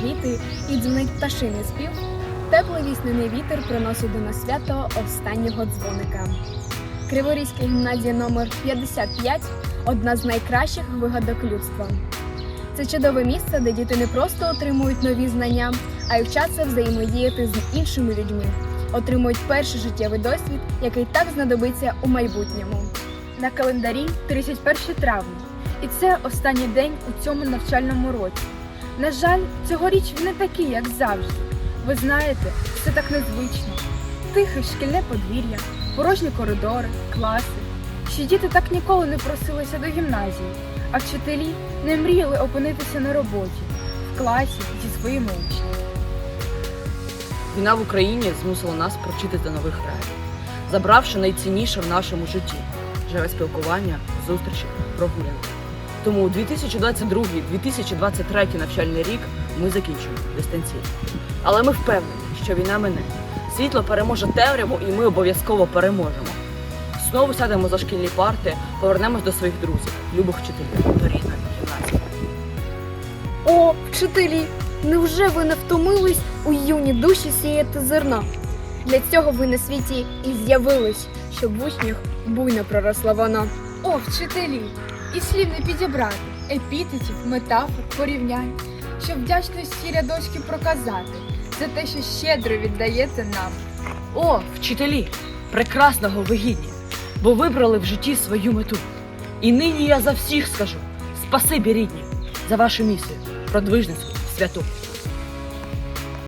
квіти і дзвонить пташиний спів, теплий вісняний вітер приносить до нас свято останнього дзвоника. Криворізька гімназія номер 55 одна з найкращих вигадок людства. Це чудове місце, де діти не просто отримують нові знання, а й вчаться взаємодіяти з іншими людьми, отримують перший життєвий досвід, який так знадобиться у майбутньому. На календарі 31 травня, і це останній день у цьому навчальному році. На жаль, цьогоріч не такий, як завжди. Ви знаєте, все так незвично. Тихе шкільне подвір'я, порожні коридори, класи. Що діти так ніколи не просилися до гімназії, а вчителі не мріяли опинитися на роботі в класі зі своїми учнями. Війна в Україні змусила нас провчити до нових реалій, забравши найцінніше в нашому житті живе спілкування, зустрічі, прогулянки. Тому 2022-2023 навчальний рік ми закінчуємо дистанційно. Але ми впевнені, що війна мине. Світло переможе темряву, і ми обов'язково переможемо. Знову сядемо за шкільні парти, повернемось до своїх друзів, любих вчителів, до рідної гімназії. О, вчителі! Невже ви не втомились у юні душі сіяти зерно? Для цього ви на світі і з'явились, щоб в учнях буйно проросло воно. О, вчителі! І слів не підібрати, епітетів, метафор, порівнянь, щоб вдячності рядочки проказати за те, що щедро віддаєте нам. О, вчителі! Прекрасного вигідні, бо вибрали в житті свою мету. І нині я за всіх скажу спасибі рідні за вашу місію, продвижницьку, святу.